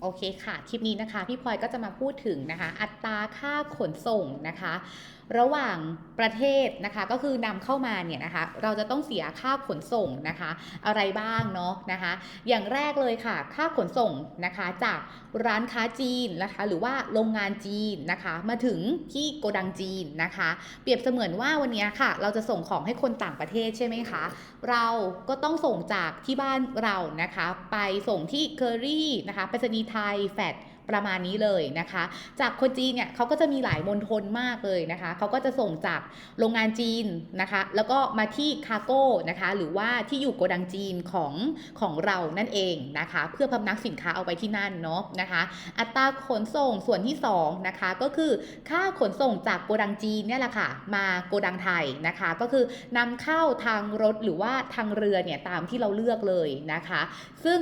โอเคค่ะ คลิปนี้นะคะพี่พลอยก็จะมาพูดถึงนะคะ อัตราค่าขนส่งนะคะ ระหว่างประเทศนะคะก็คือนำเข้ามาเนี่ยนะคะ เราจะต้องเสียค่าขนส่งนะคะ อะไรบ้างเนาะนะคะ อย่างแรกเลยค่ะ ค่าขนส่งนะคะจากร้านค้าจีนนะคะ หรือว่าโรงงานจีนนะคะ มาถึงที่โกดังจีนนะคะ เปรียบเสมือนว่าวันนี้ค่ะ เราจะส่งของให้คนต่างประเทศใช่ไหมคะเราก็ต้องส่งจากที่บ้านเรานะคะ ไปส่งที่เคอรี่นะคะไปรษณีย์ไทยแฟดประมาณนี้เลยนะคะ จากคนจีนเนี่ยเขาก็จะมีหลายมณฑลมากเลยนะคะเขาก็จะส่งจากโรงงานจีนนะคะ แล้วก็มาที่คาโก้นะคะ หรือว่าที่อยู่โกดังจีนของของเรานั่นเองนะคะ เพื่อพำนักสินค้าเอาไปที่นั่นเนาะนะคะ อัตราขนส่งส่วนที่2นะคะก็คือค่าขนส่งจากโกดังจีนเนี่ยแหละค่ะมาโกดังไทยนะคะ ก็คือนำเข้าทางรถหรือว่าทางเรือเนี่ยตามที่เราเลือกเลยนะคะ ซึ่ง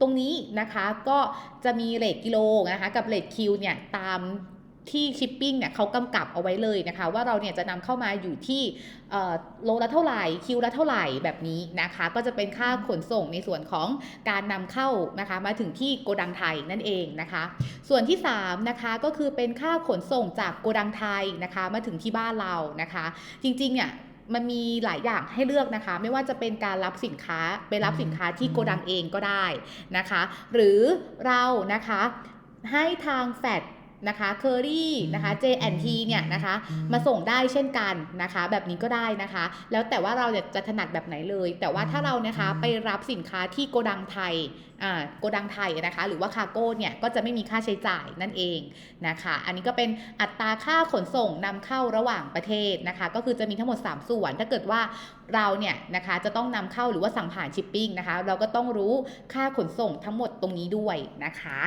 ตรงนี้นะคะก็จะมีเลทกิโลนะคะกับเลทคิวเนี่ยตามที่ชิปปิ้งเนี่ยเขากำกับเอาไว้เลยนะคะ ว่าเราเนี่ยจะนำเข้ามาอยู่ที่โลละเท่าไหร่คิวละเท่าไหร่แบบนี้นะคะ ก็จะเป็นค่าขนส่งในส่วนของการนำเข้านะคะ มาถึงที่โกดังไทยนั่นเองนะคะ ส่วนที่3นะคะก็คือเป็นค่าขนส่งจากโกดังไทยนะคะ มาถึงที่บ้านเรานะคะ จริงๆเนี่ย มันมีหลายอย่างให้เลือกนะคะ ไม่ว่าจะเป็นการรับสินค้าไปรับสินค้าที่โกดังเองก็ได้นะคะ หรือเรานะคะให้ทางแฟด นะคะเคอรี่นะคะ J&T เนี่ยนะคะมาส่งได้เช่นกันนะคะ แบบนี้ก็ได้นะคะ แล้วแต่ว่าเราเนี่ยจะถนัดแบบไหนเลย แต่ว่าถ้าเรานะคะไปรับสินค้าที่โกดังไทยอ่าโกดังไทยนะคะ หรือว่าคาร์โก้เนี่ยก็จะไม่มีค่าใช้จ่ายนั่นเองนะคะ อันนี้ก็เป็นอัตราค่าขนส่งนำเข้าระหว่างประเทศนะคะ ก็คือจะมีทั้งหมด 3 ส่วน ถ้าเกิดว่าเราเนี่ยนะคะจะต้องนำเข้าหรือว่าสั่งผ่านชิปปิ้งนะคะ เราก็ต้องรู้ค่าขนส่งทั้งหมดตรงนี้ด้วยนะคะ